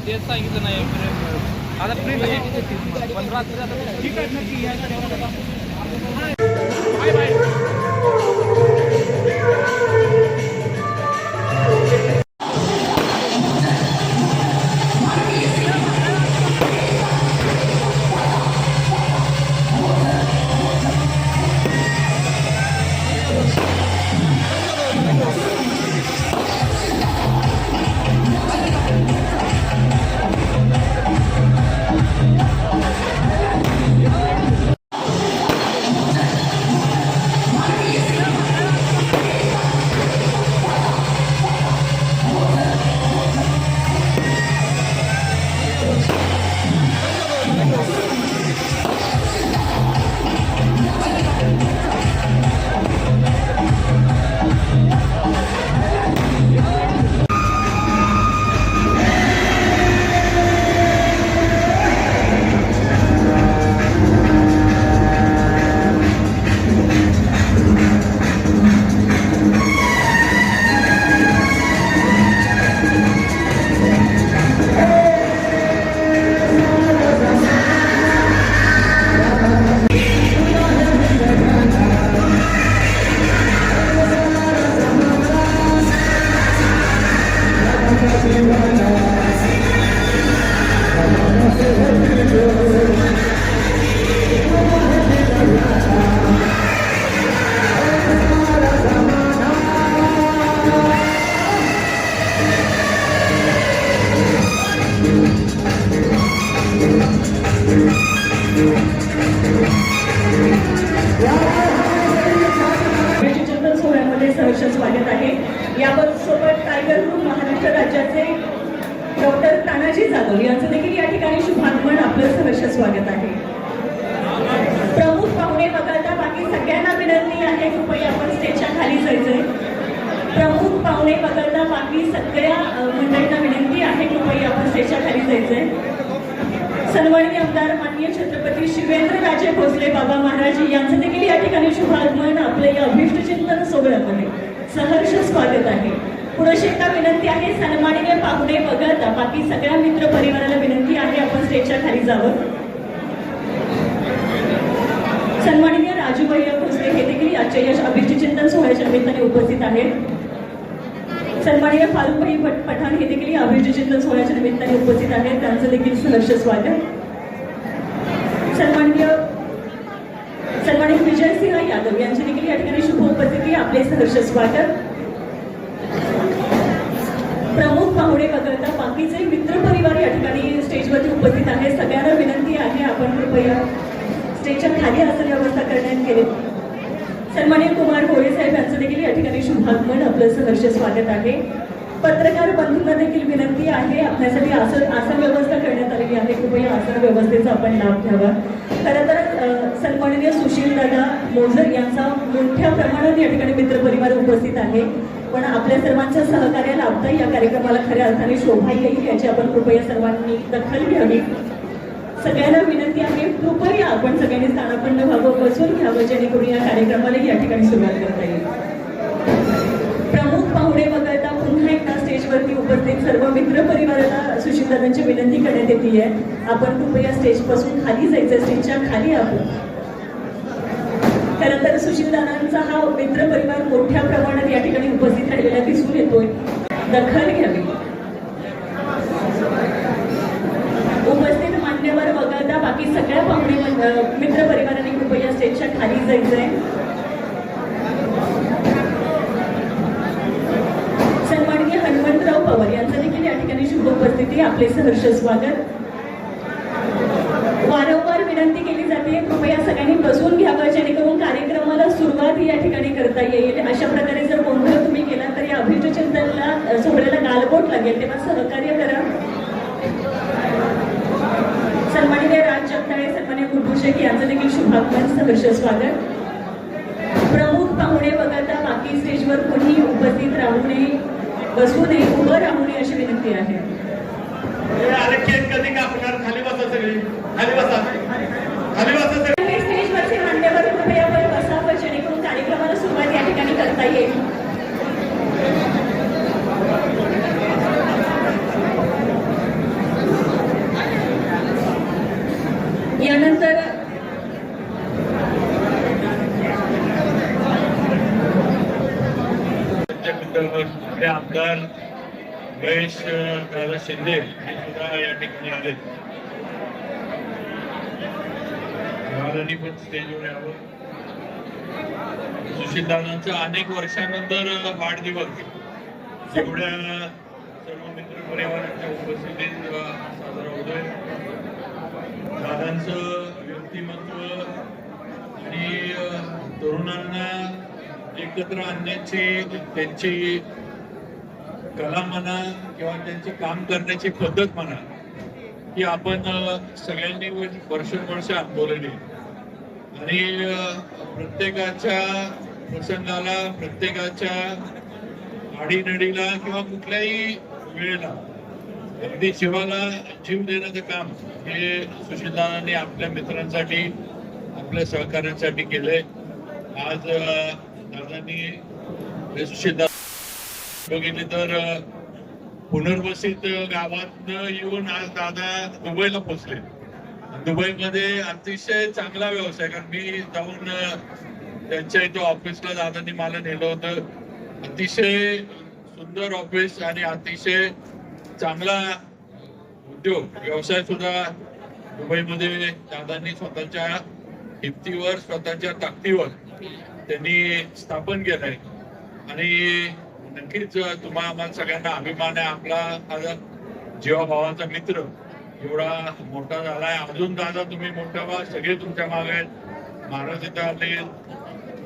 काय तेच सांगितलं नाही. आता प्रिंट आहे. पण रात्री आता ठीक आहे नक्की स्वागत आहे. प्रमुख पाहुणे वगळता बाकी सगळ्यांना विनंती आहे कृपया आपण स्टेजच्या खाली जायचंय. प्रमुख पाहुणे वगळता बाकी सगळ्या मंडळींना विनंती आहे कृपया आपण स्टेजच्या खाली जायचंय. सन्माननीय आमदार माननीय छत्रपती शिवेंद्र राजे भोसले बाबा महाराज यांचं देखील या ठिकाणी शुभागमन आपल्या या अभिष्ट चिंतन सोहळ्यामध्ये. सहर्ष स्वागत आहे. पुढे एका विनंती आहे सन्माननीय पाहुणे वगळता बाकी सगळ्या मित्र परिवाराला विनंती आहे आपण स्टेजच्या खाली जावं. सन्माननीय राजू भैया भोसले हे देखील आजच्या यश अभिष्ट चिंतन सोहळ्याच्या निमित्ताने उपस्थित आहेत. सन्माननीय फारुकभाई भट पठाण हे देखील या अभिष्ट चिंतन सोहळ्याच्या निमित्ताने उपस्थित आहेत. त्यांचं देखील सुलक्ष स्वागत सन्माननीय सन्माननीय विजयसिंह यादव यांची देखील या ठिकाणी शुभ उपस्थिती आपले सहर्ष स्वागत प्रमुख पाहुणे वगळता बाकीचे मित्र परिवार या ठिकाणी स्टेजवरती उपस्थित आहे सगळ्यांना विनंती आहे आपण कृपया स्टेजच्या खाली असं व्यवस्था करण्यात गेली सन्मान्य कुमार होळे साहेब यांचं देखील या ठिकाणी शुभागमन. आपलं सहर्ष स्वागत आहे. पत्रकार बंधूंना देखील विनंती आहे. आपल्यासाठी आसन आसन व्यवस्था करण्यात आलेली आहे. कृपया आसन व्यवस्थेचा आपण लाभ घ्यावा. खरं तर सन्माननीय सुशील दादा मोझर यांचा मोठ्या प्रमाणात या ठिकाणी मित्रपरिवार उपस्थित आहे. पण आपल्या सर्वांच्या सहकार्य लाभता या कार्यक्रमाला खऱ्या अर्थाने शोभा येईल याची आपण कृपया सर्वांनी दखल घ्यावी. सगळ्यांना विनंती आहे कृपया आपण सगळ्यांनी स्थानापन्न व्हावं बसून घ्यावं जेणेकरून या कार्यक्रमाला या ठिकाणी सुरुवात करता येईल. प्रमुख पाहुणे वगळता पुन्हा एकदा स्टेजवरती उपस्थित सर्व मित्र परिवाराला सुशीलदादांची विनंती करण्यात येते. आपण कृपया स्टेजपासून खाली जायचं स्टेजच्या खाली आपण खरं तर सुशीलदादांचा हा मित्र परिवार मोठ्या प्रमाणात या ठिकाणी उपस्थित राहिलेला दिसून येतोय. दखल घ्यावी उपस्थित मान्यवर बाकी सगळ्या पाहुणे मित्र परिवाराने कृपया स्टेजच्या खाली जायचंय सन्माननीय हनुमंतराव पवार यांचं देखील या ठिकाणी शुभ उपस्थिती आपले सहर्ष स्वागत. वारंवार विनंती केली जाते कृपया सगळ्यांनी बसून घ्यावं जेणेकरून कार्यक्रमाला सुरुवात या ठिकाणी करता येईल. अशा प्रकारे जर गोंधळ तुम्ही केला तर या अभिष्ट चिंतनला सोहळ्याला गालबोट लागेल तेव्हा सहकार्य करा सन्माननीय राज जगदाळे सन्मान्य गुरु शेख यांचं देखील शुभागमन सहर्ष स्वागत. प्रमुख पाहुणे वगळता बाकी स्टेजवर कोणी उपस्थित राहू नये बसू नये उभं राहू नये अशी विनंती आहे. हे आले केक खाली बसा सगळी. खाली बसा. खाली बसा सगळी स्टेजवरचे मान्यवर कृपया वर बसावं जेणेकरून कार्यक्रमाला सुरुवात या ठिकाणी करता येईल आमदार महेश दादा शिंदे हे सुद्धा या ठिकाणी आले महाराणी पण स्टेजवर यावं सुशील अनेक वर्षानंतर वाढदिवस. एवढ्या सर्व मित्र परिवाराच्या उपस्थितीत साजरा होतोय. दादांचं व्यक्तिमत्व आणि तरुणांना एकत्र आणण्याची त्यांची कला म्हणा किंवा त्यांची काम करण्याची पद्धत म्हणा की आपण सगळ्यांनी वर्षानुवर्ष अनुभवलेली आणि प्रत्येकाच्या प्रसंगाला प्रत्येकाच्या आडीनडीला किंवा कुठल्याही वेळेला अगदी जीवाला जीव देण्याचं काम हे सुशीलदानाने आपल्या मित्रांसाठी आपल्या सहकार्यांसाठी केलंय. आज दादांनी सुशीलदा बघितले तर पुनर्वसित गावात येऊन आज दादा दुबईला पोहोचले. दुबईमध्ये अतिशय चांगला व्यवसाय कारण मी जाऊन त्यांच्या इथं ऑफिसला दादांनी मला नेलं होतं. अतिशय सुंदर ऑफिस आणि अतिशय चांगला उद्योग. व्यवसाय सुद्धा दुबईमध्ये दादांनी स्वतःच्या हिमतीवर स्वतःच्या ताकदीवर त्यांनी स्थापन केलंय. आणि नक्कीच तुम्हा आम्हाला सगळ्यांना अभिमान आहे. आपला हा जीवाभावाचा मित्र एवढा मोठा झालाय अजून दादा तुम्ही मोठा व्हा सगळे तुमच्या मागे आहेत. महाराज इथं आले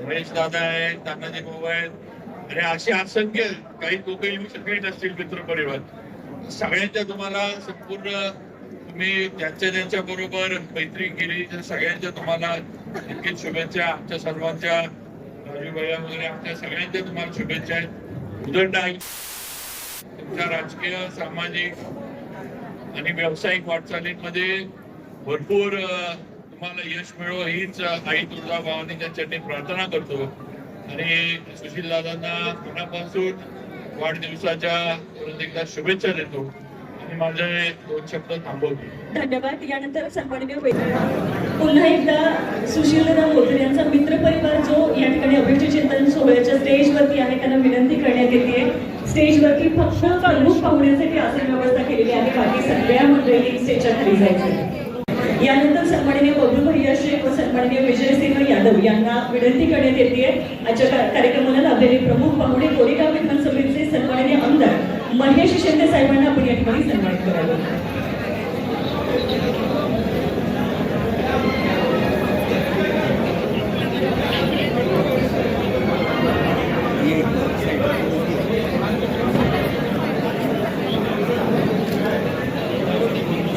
महेश दादा आहेत तानाजी भाऊ आहेत. आणि असे असंख्य काही लोक येऊ शकले नसतील मित्र परिवार सगळ्यांच्या तुम्हाला संपूर्ण तुम्ही ज्यांच्या ज्यांच्या बरोबर मैत्री केली सगळ्यांच्या तुम्हाला नक्कीच शुभेच्छा. आमच्या सर्वांच्या राजू भैया वगैरे आमच्या सगळ्यांच्या तुम्हाला शुभेच्छा आहेत. उदंड तुमच्या राजकीय सामाजिक आणि व्यावसायिक वाटचालींमध्ये भरपूर तुम्हाला यश मिळो हीच आई तुळजा भवानीच्या चरणी प्रार्थना करतो. आणि सुशील दादांना मनापासून वाढदिवसाच्या परत एकदा शुभेच्छा देतो. आणि माझे दोन शब्द थांबवतो. धन्यवाद. यानंतर सन्माननीय पुन्हा एकदा सुशीलदा मोदर यांचा मित्रपरिवार जो या ठिकाणी अभिजित चिंतन सोहळ्याच्या स्टेजवरती आहे त्यांना विनंती करण्यात येते. स्टेजवरती फक्त प्रमुख पाहण्यासाठी आसन व्यवस्था केलेली आहे. बाकी सगळ्या मंडळी स्टेजच्या खाली जायचे यानंतर सन्माननीय बबलू भैया शेख व सन्माननीय विजयसिंह यादव यांना विनंती करण्यात येते. आजच्या कार्यक्रमाला लाभलेले प्रमुख पाहुणे कोरेगाव विधानसभेचे सन्माननीय आमदार महेश शिंदे साहेबांना आपण या ठिकाणी सन्मानित करावं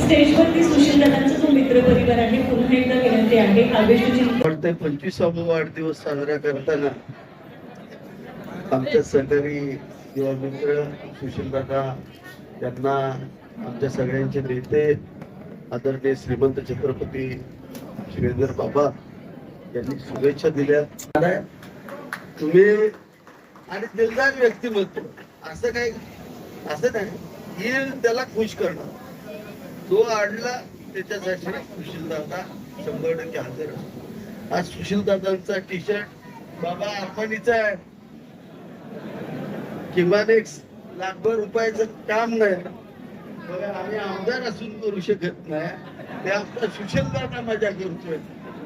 स्टेजवरती सुशील दादांचा जो मित्र परिवार आहे पुन्हा एकदा विनंती आहे काव्यश्री वाटतंय पंचवीसावा वाढदिवस साजरा करताना आमच्या सहकारी युवा मित्र सुशील दादा यांना आमच्या सगळ्यांचे नेते आदरणीय श्रीमंत छत्रपती श्रीधर बाबा यांनी शुभेच्छा दिल्या. तुम्ही आणि दिलदार व्यक्तिमत्व असं काही असं नाही येईल त्याला खुश करणं तो आडला त्याच्यासाठी सुशील दादा शंभर टक्के हजर असतो. आज सुशील दादांचा टी शर्ट बाबा अर्पणीचा आहे. किमान एक लाखभर रुपयाचं काम नाही बघा आम्ही आमदार असून करू शकत नाही. ते आमचा सुशील दादा मजा करतोय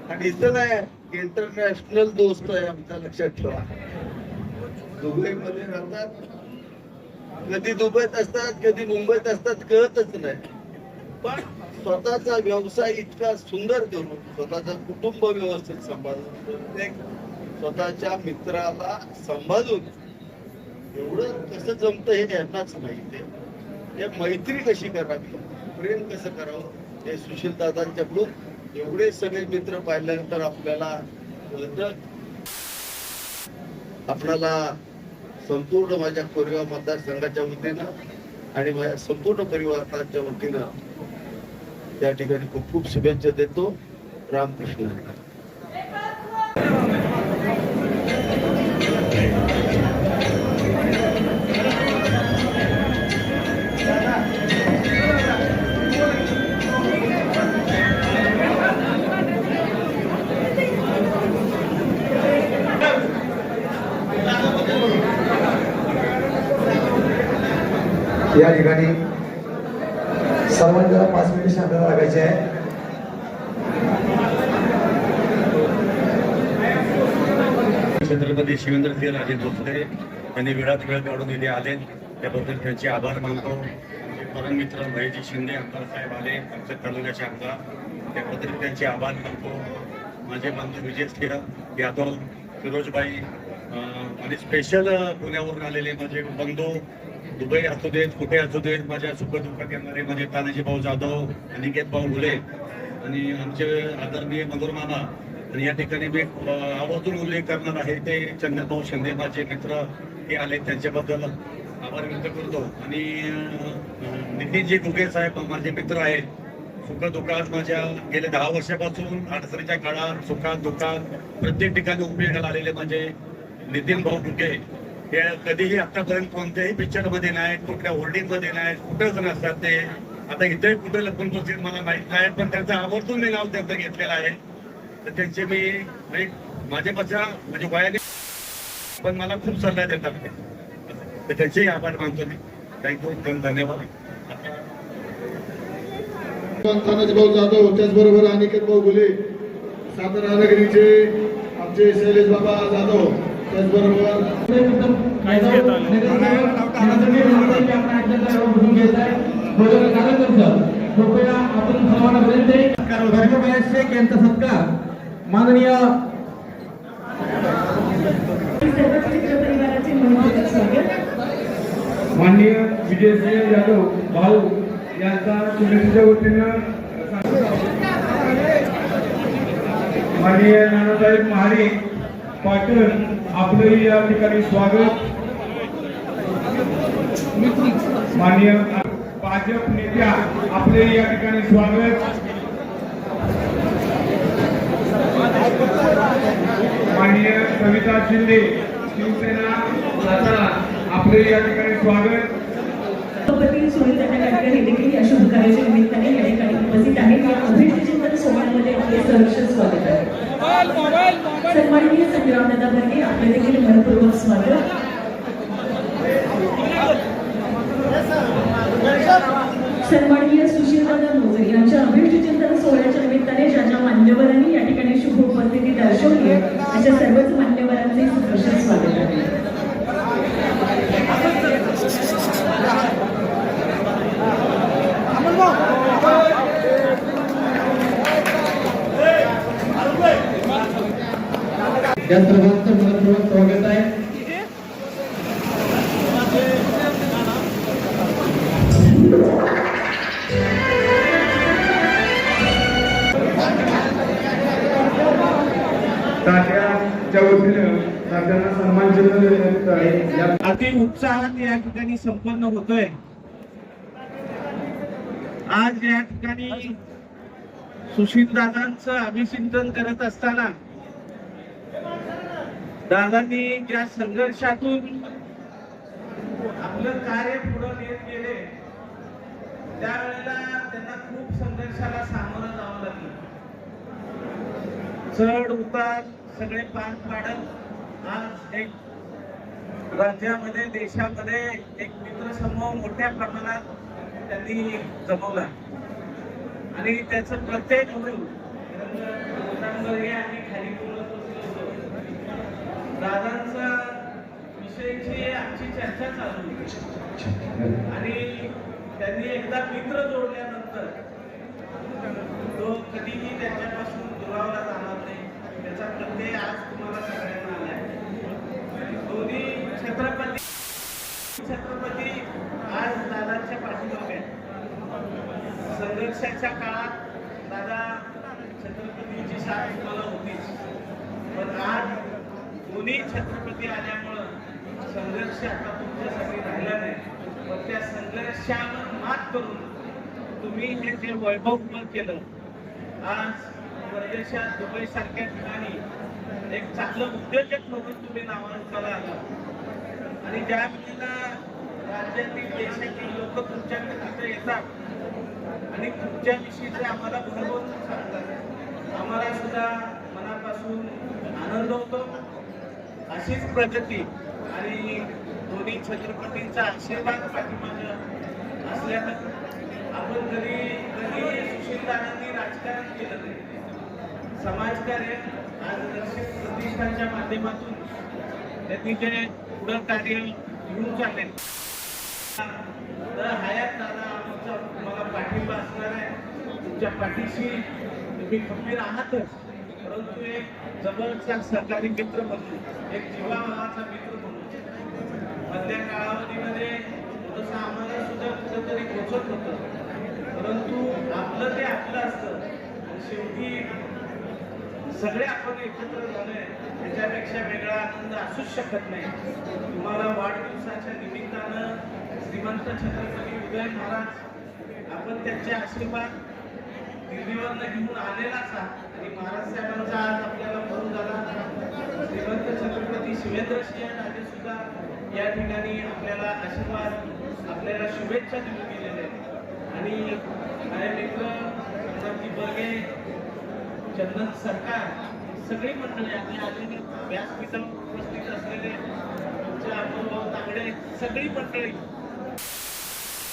आणि इथं नाही इंटरनॅशनल दोस्त आहे आमचा लक्षात ठेवा. दुबई मध्ये राहतात. कधी दुबईत असतात कधी मुंबईत असतात कळतच नाही. पण स्वतःचा व्यवसाय इतका सुंदर करून स्वतःचा कुटुंब व्यवस्थित सांभाळून प्रत्येक स्वतःच्या मित्राला सांभाळून एवढं कसं जमतं हे यांनाच माहिती आहे. हे मैत्री कशी करावी? प्रेम कसं करावं? हे सुशील दादांच्याकडून एवढे सगळे मित्र पाहिल्यानंतर आपल्याला आपल्याला आपणाला संपूर्ण माझ्या कोरेगाव मतदारसंघाच्या वतीनं आणि माझ्या संपूर्ण परिवाराच्या वतीनं त्या ठिकाणी खूप खूप शुभेच्छा देतो. रामकृष्ण. या ठिकाणी शिवेंद्रसिंह राजे भोसले यांनी वेळात वेळ काढून इथे आले. त्याबद्दल त्यांचे आभार मानतो. परममित्र महेशजी शिंदे आमदार साहेब आले. आमच्या तालुक्याचे आमदार. त्याबद्दल त्यांचे आभार मानतो. माझे बंधू विजय सिंह यादव फिरोजबाई आणि स्पेशल पुण्यावरून आलेले माझे बंधू दुबई असू देत कुठे असू देत माझ्या सुखदुःखात येणारे माझे तानाजी भाऊ जाधव अनिकेत भाऊ घुले आणि आमचे आदरणीय मधुर मामा आणि या ठिकाणी मी आवर्जून उल्लेख करणार आहे ते चंद्रभाऊ शिंदे माझे मित्र हे आले त्यांच्याबद्दल आभार व्यक्त करतो. आणि नितीनजी गुगे साहेब माझे मित्र आहेत. सुख दुःखात माझ्या गेल्या दहा वर्षापासून अडचणीच्या काळात सुखात दुःखात प्रत्येक ठिकाणी उपयोगाला आलेले माझे नितीन भाऊ गुगे हे कधीही आतापर्यंत कोणत्याही पिक्चरमध्ये नाहीत कुठल्या होर्डिंगमध्ये नाहीत कुठंच नसतात ते. आता इथे कुठे लपून बसतील मला माहीत नाही पण त्यांचं आवर्जून मी नाव त्यांचं घेतलेलं आहे. तर त्यांचे मी म्हणजे माझ्यापेक्षा म्हणजे वयाने पण मला खूप सल्ला देतात ते. तर त्यांचेही आभार मानतो मी. थँक्यू धन्यवाद. तानाजी भाऊ जाधव त्याचबरोबर अनिकेत भाऊ गुले सातारा नगरीचे आमचे शैलेश बाबा जाधव त्याचबरोबर शेख यांचा सत्कार. माननीय माननीय विजयसिंह यादव भाऊ यांचा शुभेच्छेच्या वतीनं माननीय नानासाहेब महारे पाटण आपलंही या ठिकाणी स्वागत. माननीय भाजप नेत्या आपलेही या ठिकाणी स्वागत. माननीय कविता शिंदे शिवसेना सातारा आपले या ठिकाणी स्वागत. सभापती सुनील तटकरकर हे देखील या शुभ निमित्ताने या ठिकाणी उपस्थित आहेत. या अभिष्ट चिंतन सोहळ्यामध्ये आपले सहर्ष स्वागत आहे. सन्माननीय संग्रामदादा भरगे आपले देखील मनपूर्वक स्वागत. सन्माननीय सुशीलदादा मोजे तात्याच्या वतीनं तात्यांना सन्मान चिन्ह देण्यात आहे. अति उत्साहात या ठिकाणी संपन्न होतोय. आज या ठिकाणी सुशील दादांचं अभिचिंतन करत असताना दादांनी ज्या संघर्षातून आपलं कार्य पुढे नेत गेले. त्यावेळेला त्यांना खूप संघर्षाला सामोरं चढ उतार सगळे पार पाडत. आज एक राज्यामध्ये देशामध्ये एक मित्र समूह मोठ्या प्रमाणात त्यांनी जमवला. आणि त्याचं प्रत्येक म्हणून आणि खाली दादांचा विषयीची आमची चर्चा चालू होती. आणि त्यांनी एकदा मित्र जोडल्यानंतर तो कधीही त्यांच्यापासून दुरावला जाणार त्याचा प्रत्यय आज तुम्हाला सगळ्यांना आलाय दोन्ही छत्रपती छत्रपती आज दादाच्या पाठीमागे आहेत. संघर्षाच्या काळात दादा छत्रपतींची साथ तुम्हाला होतीच. पण आज दोन्ही छत्रपती आल्यामुळं संघर्ष आता तुमच्यासाठी राहिला नाही. पण त्या संघर्षावर मात करून तुम्ही हे जे वैभव केलं आज परदेशात दुबई सारख्या ठिकाणी एक चांगलं उद्योजक म्हणून तुम्ही नावारूपाला आला. आणि ज्या मुलीला राज्यातील देशातील लोक तुमच्याकडे तिथे येतात आणि तुमच्याविषयीचे आम्हाला भरभरून सांगतात आम्हाला सुद्धा मनापासून आनंद होतो. अशीच प्रगती आणि दोन्ही छत्रपतींचा आशीर्वाद पाठीमागं असल्यानं आपण कधी कधी सुशीलदारांनी राजकारण केलं नाही. समाजकार्य आज दर्शित प्रतिष्ठानच्या माध्यमातून त्यांनी जे पुढं कार्य घेऊन चालले. तर हयात दादा आमचा तुम्हाला पाठिंबा असणार आहे. तुमच्या पाठीशी तुम्ही खंबीर आहातच परंतु एक जवळचा सहकारी मित्र म्हणून एक जीवाभावाचा मित्र म्हणून मधल्या कालावधीमध्ये थोडंसं आम्हाला सुद्धा कुठंतरी पोचत होतं. परंतु आपलं ते आपलं असतं. शेवटी सगळे आपण एकत्र झालोय. त्याच्यापेक्षा वेगळा आनंद असूच शकत नाही. तुम्हाला वाढदिवसाच्या निमित्तानं श्रीमंत छत्रपती उदय महाराज आपण त्यांचे आशीर्वाद दिल्लीवरनं घेऊन आलेलाच आहात. आणि महाराज साहेबांचा आज आपल्याला फोन झाला. श्रीमंत छत्रपती शिवेंद्रसिंह राजे सुद्धा या ठिकाणी आपल्याला आशीर्वाद आपल्याला शुभेच्छा देऊन गेलेल्या आहेत. आणि माझ्या मित्र प्रतापजी बर्गे चंदन सरकार सगळी मंडळी आणि आलेली व्यासपीठावर उपस्थित असलेले आमचे अमोलभाऊ तांगडे सगळी मंडळी.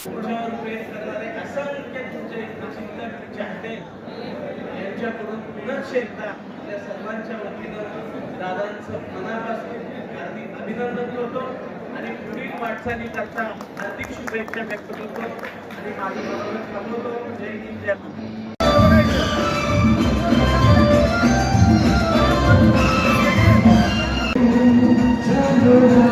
तुमच्यावर प्रेम करणारे असंख्य तुमचे चिंतक चाहते यांच्याकडून पुनश्च एकदा आपल्या सर्वांच्या वतीनं दादांचं मनापासून हार्दिक अभिनंदन करतो आणि पुढील वाटचाली करता हार्दिक शुभेच्छा व्यक्त करतो आणि माझं थांबवतो. जय हिंद जय Deus.